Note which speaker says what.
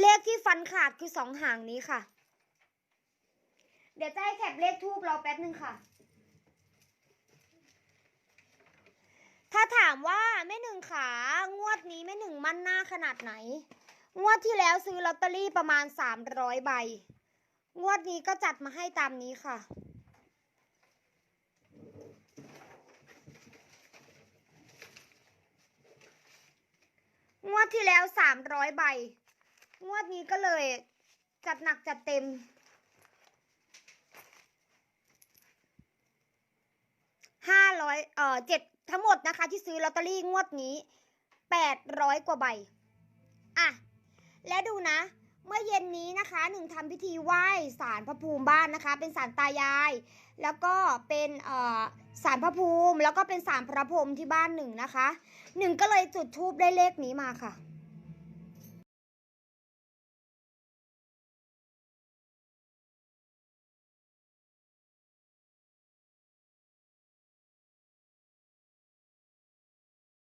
Speaker 1: เลขที่ฟันขาดคือสองหางนี้ค่ะ เดี๋ยวจะให้แคปเลขทูบเรอแป๊บหนึ่งค่ะ ถ้าถามว่าแม่หนึ่งขางวดนี้แม่หนึ่งมั่นหน้าขนาดไหน งวดที่แล้วซื้อลอตเตอรี่ประมาณสามร้อยใบ งวดนี้ก็จัดมาให้ตามนี้ค่ะงวดที่แล้วสามร้อยใบ งวดนี้ก็เลยจัดหนักจัดเต็ม ห้าร้อยเอ่อเจ็ดทั้งหมดนะคะ ที่ซื้อลอตเตอรี่งวดนี้แปดร้อยกว่าใบ อะ และดูนะ เมื่อเย็นนี้นะคะหนึ่งทำพิธีไหว้ศาลพระภูมิบ้านนะคะ เป็นศาลตายาย แล้วก็เป็นเอ่อศาลพระภูมิ แล้วก็เป็นศาลพระพรหมที่บ้านหนึ่งนะคะหนึ่งก็เลยจุดทูบได้เลขนี้มาค่ะ